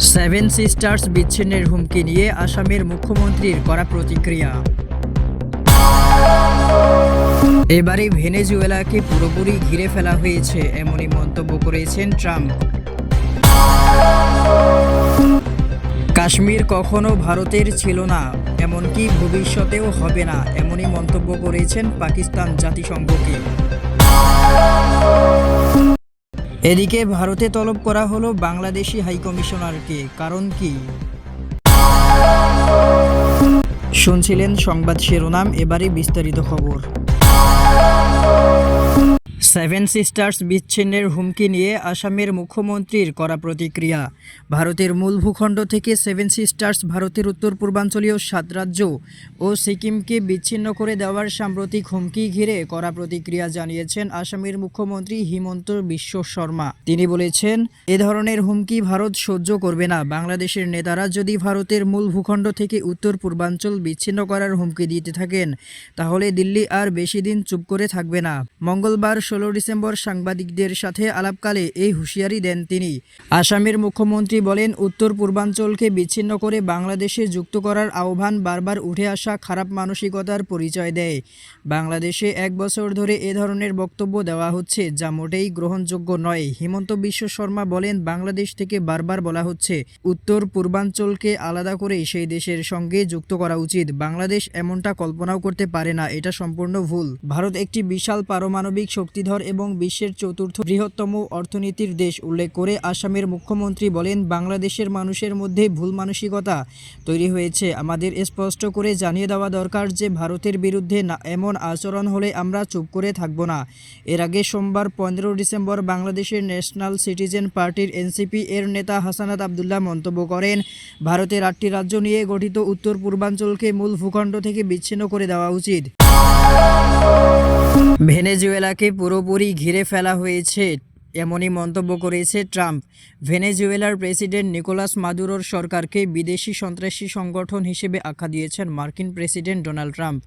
Seven sisters বিচ্ছিন্নের হুমকি নিয়ে আসামের মুখ্যমন্ত্রীর করা প্রতিক্রিয়া। এবারে ভেনেজুয়েলাকে পুরোপুরি ঘিরে ফেলা হয়েছে, এমনই মন্তব্য করেছেন ট্রাম্প। কাশ্মীর কখনো ভারতের ছিল না, এমনকি ভবিষ্যতেও হবে না, এমনই মন্তব্য করেছেন পাকিস্তান জাতিসংঘকে। এদিকে ভারতে তলব করা হলো বাংলাদেশি হাইকমিশনারকে কারণ কি? শুনছিলেন সংবাদ শিরোনাম এবারে বিস্তারিত খবর। সেভেন সিস্টার্স বিচ্ছিন্নের হুমকি নিয়ে আসামের মুখ্যমন্ত্রীর করা প্রতিক্রিয়া। ভারতের মূল ভূখণ্ড থেকে সেভেন সিস্টার্স ভারতের উত্তর পূর্বাঞ্চলীয় সাত রাজ্য ও সিকিমকে বিচ্ছিন্ন করে দেওয়ার সাম্প্রতিক হুমকি ঘিরে কড়া প্রতিক্রিয়া জানিয়েছেন আসামের মুখ্যমন্ত্রী হিমন্ত বিশ্ব শর্মা। তিনি বলেছেন, এ ধরনের হুমকি ভারত সহ্য করবে না। বাংলাদেশের নেতারা যদি ভারতের মূল ভূখণ্ড থেকে উত্তর পূর্বাঞ্চল বিচ্ছিন্ন করার হুমকি দিতে থাকেন, তাহলে দিল্লি আর বেশি দিন চুপ করে থাকবে না। মঙ্গলবার ষোলো ডিসেম্বর সাংবাদিকদের সাথে আলাপকালে এই হুঁশিয়ারি দেন তিনি। আসামের মুখ্যমন্ত্রী বলেন, উত্তর পূর্বাঞ্চলকে বিচ্ছিন্ন করে বাংলাদেশে যুক্ত করার আহ্বান বারবার উঠে আসা খারাপ মানসিকতার পরিচয় দেয়। বাংলাদেশে এক বছর ধরে এ ধরনের বক্তব্য দেওয়া হচ্ছে, যা মোটেই গ্রহণযোগ্য নয়। হিমন্ত বিশ্ব শর্মা বলেন, বাংলাদেশ থেকে বারবার বলা হচ্ছে, উত্তর পূর্বাঞ্চলকে আলাদা করে সেই দেশের সঙ্গে যুক্ত করা উচিত। বাংলাদেশ এমনটা কল্পনাও করতে পারে না, এটা সম্পূর্ণ ভুল। ভারত একটি বিশাল পারমাণবিক শক্তিধর এবং বিশ্বের চতুর্থ বৃহত্তম অর্থনীতির দেশ উল্লেখ করে আসামের মুখ্যমন্ত্রী বলেন, বাংলাদেশের মানুষের মধ্যে ভুল মানসিকতা তৈরি হয়েছে। আমাদের স্পষ্ট করে জানিয়ে দেওয়া দরকার যে, ভারতের বিরুদ্ধে এমন আচরণ হলে আমরা চুপ করে থাকব না। এর আগে সোমবার পনেরো ডিসেম্বর বাংলাদেশের ন্যাশনাল সিটিজেন পার্টির এনসিপি এর নেতা হাসানাত আবদুল্লাহ মন্তব্য করেন, ভারতের আটটি রাজ্য নিয়ে গঠিত উত্তর পূর্বাঞ্চলকে মূল ভূখণ্ড থেকে বিচ্ছিন্ন করে দেওয়া উচিত। ভেনেজুয়েলাকে পুরোপুরি ঘিরে ফেলা হয়েছে এমনই মন্তব্য করেছে ট্রাম্প। ভেনেজুয়েলার প্রেসিডেন্ট নিকোলাস মাদুরোর সরকারকে বিদেশি সন্ত্রাসী সংগঠন হিসেবে আখ্যা দিয়েছেন মার্কিন প্রেসিডেন্ট ডোনাল্ড ট্রাম্প।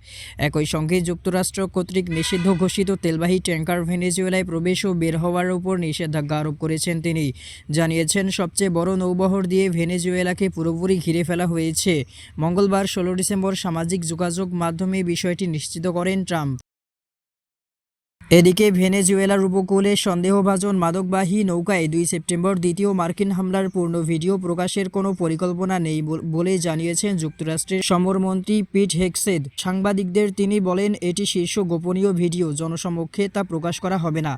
একই সঙ্গে যুক্তরাষ্ট্র কর্তৃক নিষিদ্ধ ঘোষিত তেলবাহী ট্যাঙ্কার ভেনেজুয়েলায় প্রবেশ ও বের হওয়ার উপর নিষেধাজ্ঞা আরোপ করেছেন তিনি। জানিয়েছেন, সবচেয়ে বড় নৌবহর দিয়ে ভেনেজুয়েলাকে পুরোপুরি ঘিরে ফেলা হয়েছে। মঙ্গলবার ষোলো ডিসেম্বর সামাজিক যোগাযোগ মাধ্যমে বিষয়টি নিশ্চিত করেন ট্রাম্প। এদিকে ভেনেজুয়েলার উপকূলে সন্দেহভাজন মাদকবাহী নৌকায় দুই সেপ্টেম্বর দ্বিতীয় মার্কিন হামলার পূর্ণ ভিডিও প্রকাশের কোনো পরিকল্পনা নেই বলে জানিয়েছেন যুক্তরাষ্ট্রের সমরমন্ত্রী পিট হেক্সেদ সাংবাদিকদের তিনি বলেন, এটি শীর্ষ গোপনীয় ভিডিও, জনসমক্ষে তা প্রকাশ করা হবে না।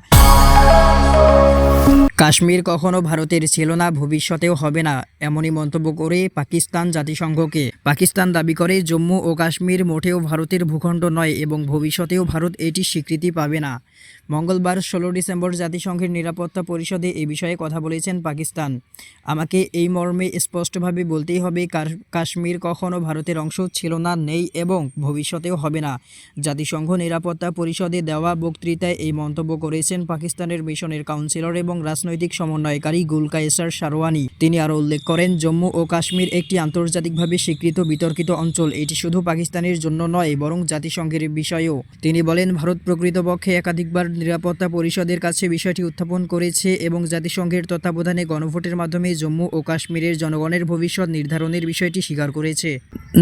কাশ্মীর কখনো ভারতের ছিল না, ভবিষ্যতেও হবে না, এমনই মন্তব্য করে পাকিস্তান জাতিসংঘকে। পাকিস্তান দাবি করে, জম্মু ও কাশ্মীর মোটেও ভারতের ভূখণ্ড নয় এবং ভবিষ্যতেও ভারত এটি স্বীকৃতি পাবে না। মঙ্গলবার ষোলো ডিসেম্বর জাতিসংঘের নিরাপত্তা পরিষদে এ বিষয়ে কথা বলেছেন পাকিস্তান। আমাকে এই মর্মে স্পষ্টভাবে বলতেই হবে কাশ্মীর কখনো ভারতের অংশ ছিল না, নেই এবং ভবিষ্যতেও হবে না। জাতিসংঘ নিরাপত্তা পরিষদে দেওয়া বক্তৃতায় এই মন্তব্য করেছেন পাকিস্তানের মিশনের কাউন্সিলর এবং রাজনৈতিক সমন্বয়কারী গুলকায়েসার সারওয়ানি তিনি আরও উল্লেখ করেন, জম্মু ও কাশ্মীর একটি আন্তর্জাতিকভাবে স্বীকৃত বিতর্কিত অঞ্চল। এটি শুধু পাকিস্তানের জন্য নয়, বরং জাতিসংঘের বিষয়েও। তিনি বলেন, ভারত প্রকৃতপক্ষে একাধিকবার নিরাপত্তা পরিষদের কাছে বিষয়টি উত্থাপন করেছে এবং জাতিসংঘের তত্ত্বাবধানে গণভোটের মাধ্যমে জম্মু ও কাশ্মীরের জনগণের ভবিষ্যৎ নির্ধারণের বিষয়টি স্বীকার করেছে।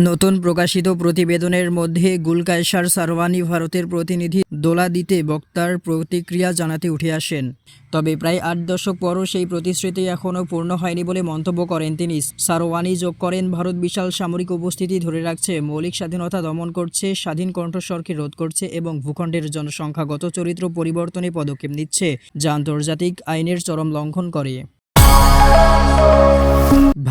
নতুন প্রকাশিত প্রতিবেদনের মধ্যে গুলকায়সার সারওয়ানি ভারতের প্রতিনিধি দোলা দিতে বক্তার প্রতিক্রিয়া জানাতে উঠে আসেন। তবে প্রায় আট দশক পরও সেই প্রতিশ্রুতি এখনও পূর্ণ হয়নি বলে মন্তব্য করেন তিনি। সারওয়ানি যোগ করেন, ভারত বিশাল সামরিক উপস্থিতি ধরে রাখছে, মৌলিক স্বাধীনতা দমন করছে, স্বাধীন কণ্ঠস্বরকে রোধ করছে এবং ভূখণ্ডের জনসংখ্যাগত চরিত্র পরিবর্তনে পদক্ষেপ নিচ্ছে যা আন্তর্জাতিক আইনের চরম লঙ্ঘন করে।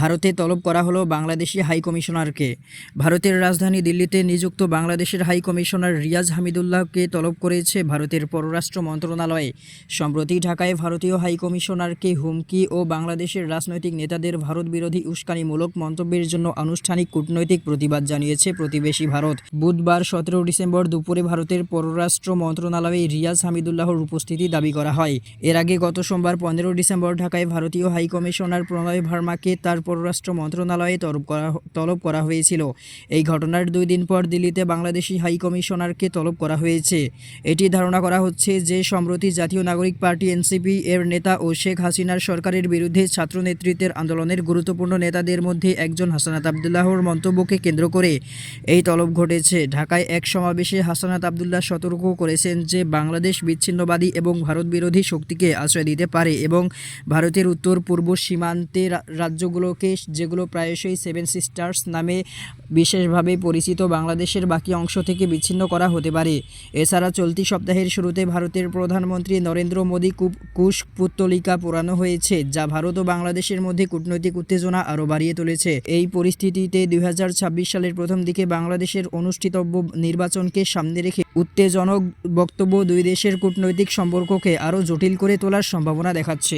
ভারতে তলব করা হলো বাংলাদেশি হাই কমিশনারকে। ভারতের রাজধানী দিল্লিতে নিযুক্ত বাংলাদেশের হাই কমিশনার রিয়াজ হামিদুল্লাহকে তলব করেছে ভারতের পররাষ্ট্র মন্ত্রণালয়ে। সম্প্রতি ঢাকায় ভারতীয় হাই কমিশনারকে হুমকি ও বাংলাদেশের রাজনৈতিক নেতাদের ভারত বিরোধী উস্কানিমূলক মন্তব্যের জন্য আনুষ্ঠানিক কূটনৈতিক প্রতিবাদ জানিয়েছে প্রতিবেশী ভারত। বুধবার সতেরো ডিসেম্বর দুপুরে ভারতের পররাষ্ট্র মন্ত্রণালয়ে রিয়াজ হামিদুল্লাহর উপস্থিতি দাবি করা হয়। এর আগে গত সোমবার পনেরো ডিসেম্বর ঢাকায় ভারতীয় হাই কমিশনার প্রণয় ভার্মাকে তার পররাষ্ট্র মন্ত্রণালয়ে তলব করা তলব করা হয়েছিল। এই ঘটনার দুই দিন পর দিল্লিতে বাংলাদেশি হাই কমিশনারকে তলব করা হয়েছে। এটি ধারণা করা হচ্ছে যে, সম্প্রতি জাতীয় নাগরিক পার্টি এনসিপি এর নেতা ও শেখ হাসিনার সরকারের বিরুদ্ধে ছাত্র নেতৃত্বের আন্দোলনের গুরুত্বপূর্ণ নেতাদের মধ্যে একজন হাসানাত আবদুল্লাহর মন্তব্যকে কেন্দ্র করে এই তলব ঘটেছে। ঢাকায় এক সমাবেশে হাসানাত আবদুল্লাহ সতর্ক করেছেন যে, বাংলাদেশ বিচ্ছিন্নবাদী এবং ভারত বিরোধী শক্তিকে আশ্রয় দিতে পারে এবং ভারতের উত্তর পূর্ব সীমান্তে রাজ্যগুলোকে যেগুলো প্রায়শই সেভেন সিস্টার্স নামে বিশেষভাবে পরিচিত বাংলাদেশের বাকি অংশ থেকে বিচ্ছিন্ন করা হতে পারে। এছাড়া চলতি সপ্তাহের শুরুতে ভারতের প্রধানমন্ত্রী নরেন্দ্র মোদী কুশ পুত্তলিকা পোড়ানো হয়েছে, যা ভারত ও বাংলাদেশের মধ্যে কূটনৈতিক উত্তেজনা আরও বাড়িয়ে তুলেছে। এই পরিস্থিতিতে দুই হাজার ছাব্বিশ সালের প্রথম দিকে বাংলাদেশের অনুষ্ঠিতব্য নির্বাচনকে সামনে রেখে উত্তেজনক বক্তব্য দুই দেশের কূটনৈতিক সম্পর্ককে আরও জটিল করে তোলার সম্ভাবনা দেখাচ্ছে।